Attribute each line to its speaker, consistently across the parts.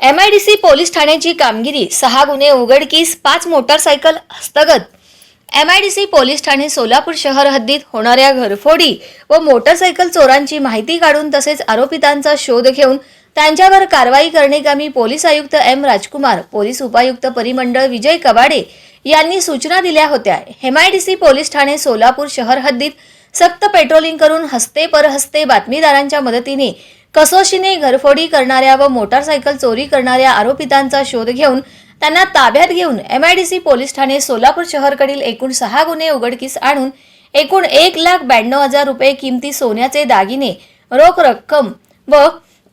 Speaker 1: M I D C police ठाण्याची कामगिरी सहा गुन्हे उघडकीस पाच मोटारसायकल हस्तगत. M I D C police Thane Solapur शहर हद्दीत होणाऱ्या घरफोडी व मोटारसायकल चोरांची माहिती काढून तसेच आरोपितांचा शोध घेऊन त्यांच्यावर कारवाई करण्याकामी पोलीस आयुक्त एम राजकुमार पोलीस उपायुक्त परिमंडळ विजय कबाडे यांनी सूचना दिल्या होत्या. M I D C police Thane Solapur शहर हद्दीत सक्त पेट्रोलिंग करून हस्ते परहस्ते बातमीदारांच्या मदतीने कसोशीने घरफोडी करणाऱ्या व मोटारसायकल चोरी करणाऱ्या आरोपितांचा शोध घेऊन त्यांना ताब्यात घेऊन एमआयडीसी पोलीस ठाणे सोलापूर शहरकडील एकूण सहा गुन्हे उघडकीस आणून एकूण एक लाख ब्याण्णव हजार रुपये किमती सोन्याचे दागिने रोख रक्कम व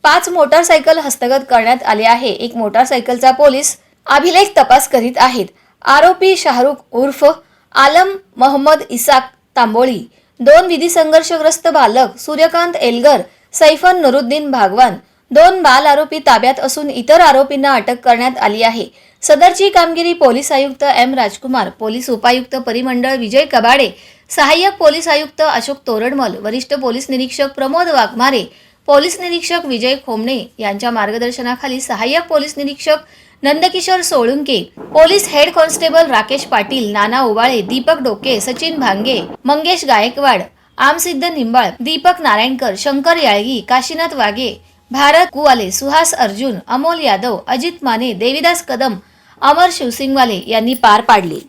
Speaker 1: पाच मोटारसायकल हस्तगत करण्यात आले आहे. एक मोटारसायकलचा पोलीस अभिलेख तपास करीत आहेत. आरोपी शाहरुख उर्फ आलम मोहम्मद इसाक तांबोळी दोन विधी संघर्षग्रस्त बालक सूर्यकांत एलगर सैफन नुरुद्दीन भागवान दोन बाल आरोपी ताब्यात असून इतर आरोपींना अटक करण्यात आली आहे. सदरची कामगिरी पोलीस आयुक्त एम राजकुमार पोलीस उपायुक्त परिमंडळ विजय कबाडे सहाय्यक पोलीस आयुक्त अशोक तोरडमल वरिष्ठ पोलीस निरीक्षक प्रमोद वाघमारे पोलीस निरीक्षक विजय खोमणे यांच्या मार्गदर्शनाखाली सहाय्यक पोलीस निरीक्षक Nandkishore Solunke police head constable Rakesh Patil Nana Ubale Deepak Doke Sachin Bhange Mangesh Gaikwad Amsiddha Nimbal Deepak Narayankar Shankar Yalagi Kashinath Wahge Bharat कुवाले Suhas Arjun Amol Yadav Ajit Mane Devidas Kadam अमर शिवसिंगवाले यांनी पार पाडली.